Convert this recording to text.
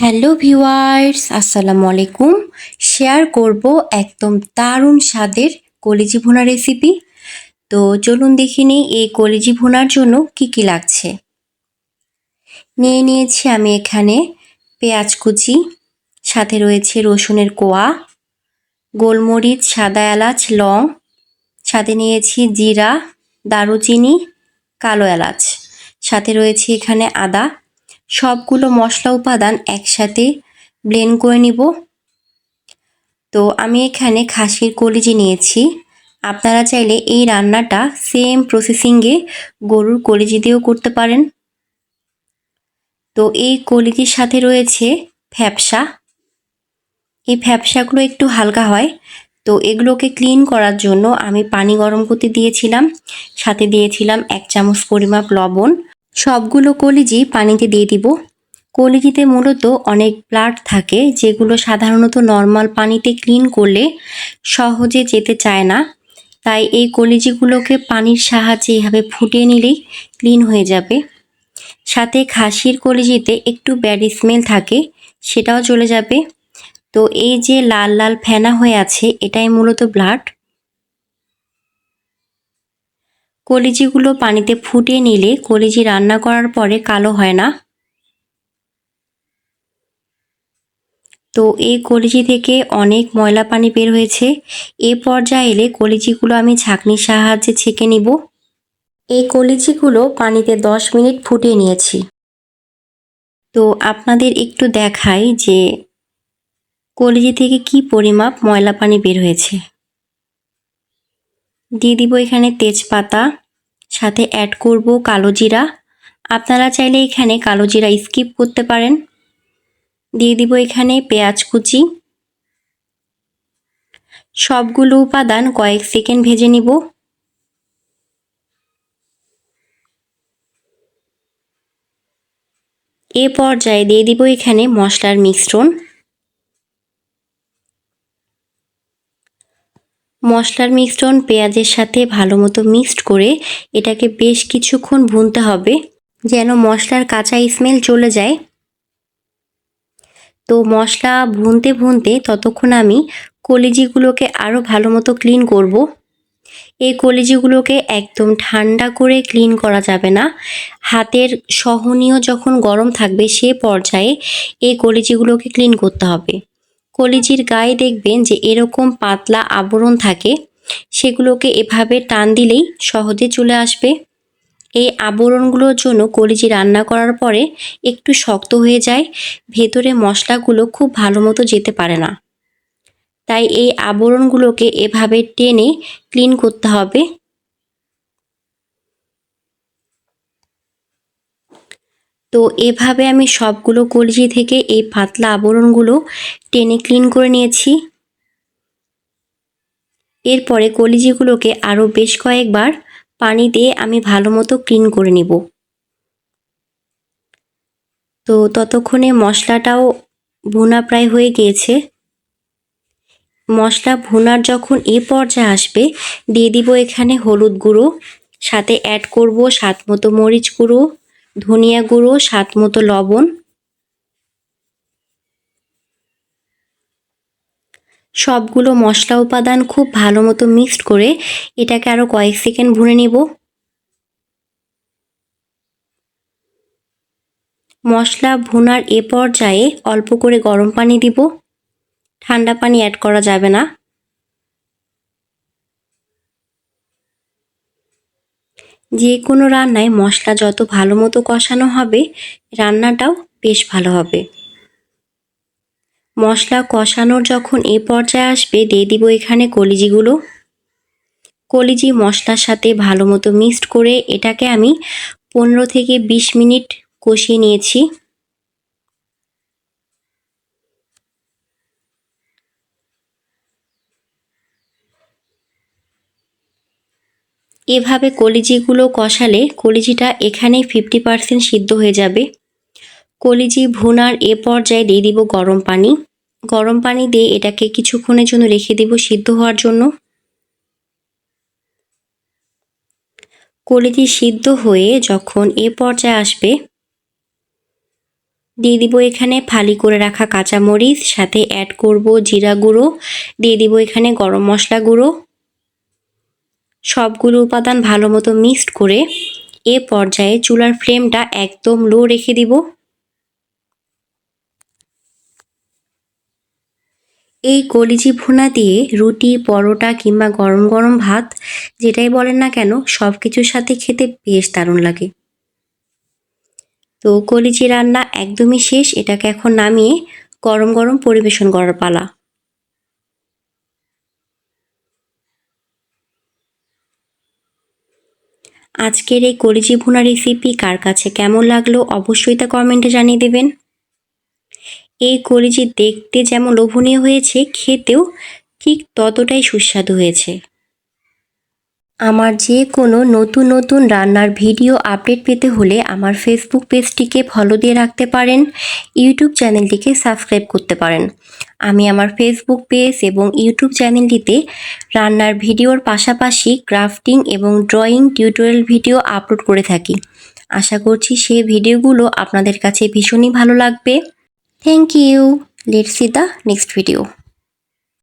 Hello viewers, আসসালামু আলাইকুম। Share করব একদম দারুণ স্বাদের কলিজি ভুনা রেসিপি তো চলুন দেখে নিই এই কলিজি ভুনার জন্য কি কি লাগছে। নিয়ে নিয়েছি আমি এখানে পেঁয়াজ কুচি, সাথে রয়েছে রসুনের কোয়া, গোলমরিচ, সাদা এলাচ, লং, সাথে নিয়েছি জিরা, দারুচিনি, কালো এলাচ, সাথে রয়েছে এখানে আদা সবগুলো মশলা উপাদান একসাথে ব্লেন্ড করে নিব। তো আমি এখানে খাসির কলিজি নিয়েছি। আপনারা চাইলে এই রান্নাটা সেম প্রসেসিংয়ে গরুর কলিজি দিয়েও করতে পারেন। তো এই কলিজির সাথে রয়েছে ফ্যাপসা। এই ফ্যাপসাগুলো একটু হালকা হয়। তো এগুলোকে ক্লিন করার জন্য আমি পানি গরম করতে দিয়েছিলাম। সাথে দিয়েছিলাম এক চামচ পরিমাপ লবণ। সবগুলো কলিজি পানিতে দিয়ে দিব। কলিজিতে মূলত অনেক ব্লাড থাকে, যেগুলো সাধারণত নর্মাল পানিতে ক্লিন করলে সহজে যেতে চায় না। তাই এই কলিজিগুলোকে পানির সাহায্যে এভাবে ফুটিয়ে নিলেই ক্লিন হয়ে যাবে। সাথে খাসির কলিজিতে একটু ব্যাড স্মেল থাকে, সেটাও চলে যাবে। তো এই যে লাল লাল ফেনা হয়ে আছে, এটাই মূলত ব্লাড। কলিজিগুলো পানিতে ফুটিয়ে নিলে কলিজি রান্না করার পরে কালো হয় না। তো এই কলিজি থেকে অনেক ময়লা পানি বের হয়েছে। এ পর্যায়ে এলে কলিজিগুলো আমি ছাঁকনির সাহায্যে ছেঁকে নিব। এই কলিজিগুলো পানিতে দশ মিনিট ফুটিয়ে নিয়েছি। তো আপনাদের একটু দেখাই যে কলিজি থেকে কি পরিমাপ ময়লা পানি বের হয়েছে। দিয়ে দিব এখানে তেজপাতা, সাথে অ্যাড করব কালো জিরা। আপনারা চাইলে এখানে কালো জিরা স্কিপ করতে পারেন। দিয়ে দিব এখানে পেঁয়াজ কুচি। সবগুলো উপাদান কয়েক সেকেন্ড ভেজে নিব। এ পর্যায়ে দিয়ে দিব এখানে মশলার মিশ্রণ। মশলার মিশ্রণ পেঁয়াজের সাথে ভালো মতো মিক্সড করে এটাকে বেশ কিছুক্ষণ ভুনতে হবে যেন মশলার কাঁচা স্মেল চলে যায়। তো মশলা ভুনতে ভুনতে ততক্ষণ আমি কলিজিগুলোকে আরও ভালো মতো ক্লিন করব। এই কলিজিগুলোকে একদম ঠান্ডা করে ক্লিন করা যাবে না। হাতের সহনীয় যখন গরম থাকবে সে পর্যায়ে এই কলিজিগুলোকে ক্লিন করতে হবে। কলিজির গায়ে দেখবেন যে এরকম পাতলা আবরণ থাকে, সেগুলোকে এভাবে টান দিলেই সহজে চলে আসবে। এই আবরণগুলোর জন্য কলিজি রান্না করার পরে একটু শক্ত হয়ে যায়, ভেতরে মশলাগুলো খুব ভালো মতো যেতে পারে না। তাই এই আবরণগুলোকে এভাবে টেনে ক্লিন করতে হবে। তো এভাবে আমি সবগুলো কলজি থেকে এই পাতলা আবরণগুলো টেনে ক্লিন করে নিয়েছি। এরপরে কলিজিগুলোকে আরও বেশ কয়েকবার পানি দিয়ে আমি ভালো মতো ক্লিন করে নিব। তো ততক্ষণে মশলাটাও ভুনা প্রায় হয়ে গিয়েছে। মশলা ভুনার যখন এ পর্যায়ে আসবে, দিয়ে দিব এখানে হলুদ গুঁড়ো, সাথে অ্যাড করব স্বাদ মতো মরিচ গুঁড়ো ধনিয়া গুঁড়ো, স্বাদ মতো লবণ, সবগুলো মশলা উপাদান খুব ভালো মতো মিক্সড করে এটাকে আরও কয়েক সেকেন্ড ভুনে নিব। মশলা ভুনার এ পর্যায়ে অল্প করে গরম পানি দিব। ঠান্ডা পানি অ্যাড করা যাবে না। যে কোনো রান্নায় মশলা যত ভালো মতো কষানো হবে, রান্নাটাও বেশ ভালো হবে। মশলা কষানোর যখন এ পর্যায়ে আসবে, দিয়ে দিব এখানে কলিজিগুলো। কলিজি মশলার সাথে ভালো মতো মিক্সড করে এটাকে আমি পনেরো থেকে বিশ মিনিট কষিয়ে নিয়েছি। এভাবে কলিজিগুলো কষালে কলিজিটা এখানেই ফিফটি পারসেন্ট সিদ্ধ হয়ে যাবে। কলিজি ভুনার এ পর্যায়ে দিয়ে দিব গরম পানি। গরম পানি দিয়ে এটাকে কিছুক্ষণের জন্য রেখে দিব সিদ্ধ হওয়ার জন্য। কলিজি সিদ্ধ হয়ে যখন এ পর্যায়ে আসবে, দিয়ে দিব এখানে ফালি করে রাখা কাঁচামরিচ, সাথে অ্যাড করব জিরা গুঁড়ো, দিয়ে দিব এখানে গরম মশলা গুঁড়ো। সবগুলো উপাদান ভালো মতো মিক্সড করে এ পর্যায়ে চুলার ফ্লেমটা একদম লো রেখে দিব। এই কলিজি ভুনা দিয়ে রুটি, পরোটা কিংবা গরম গরম ভাত, যেটাই বলেন না কেন সব কিছুর সাথে খেতে বেশ দারুণ লাগে। তো কলিজি রান্না একদমই শেষ, এটাকে এখন নামিয়ে গরম গরম পরিবেশন করার পালা। আজকের এই কলিজি ভুনা রেসিপি কার কাছে কেমন লাগল অবশ্যই তা কমেন্টে জানিয়ে দেবেন। এই কলিজি দেখতে যেমন লোভনীয় হয়েছে, খেতেও ঠিক ততটাই সুস্বাদু হয়েছে। আমার যে কোনো নতুন নতুন রান্নার ভিডিও আপডেট পেতে হলে আমার ফেসবুক পেজটিকে ফলো দিয়ে রাখতে পারেন ইউটিউব চ্যানেলটিকে সাবস্ক্রাইব করতে পারেন। আমি আমার ফেসবুক পেজ এবং ইউটিউব চ্যানেলটিতে রান্নার ভিডিওর পাশাপাশি ক্রাফটিং এবং ড্রয়িং টিউটোরিয়াল ভিডিও আপলোড করে থাকি। আশা করছি সেই ভিডিওগুলো আপনাদের কাছে ভীষণই ভালো লাগবে। Thank you let's see the next video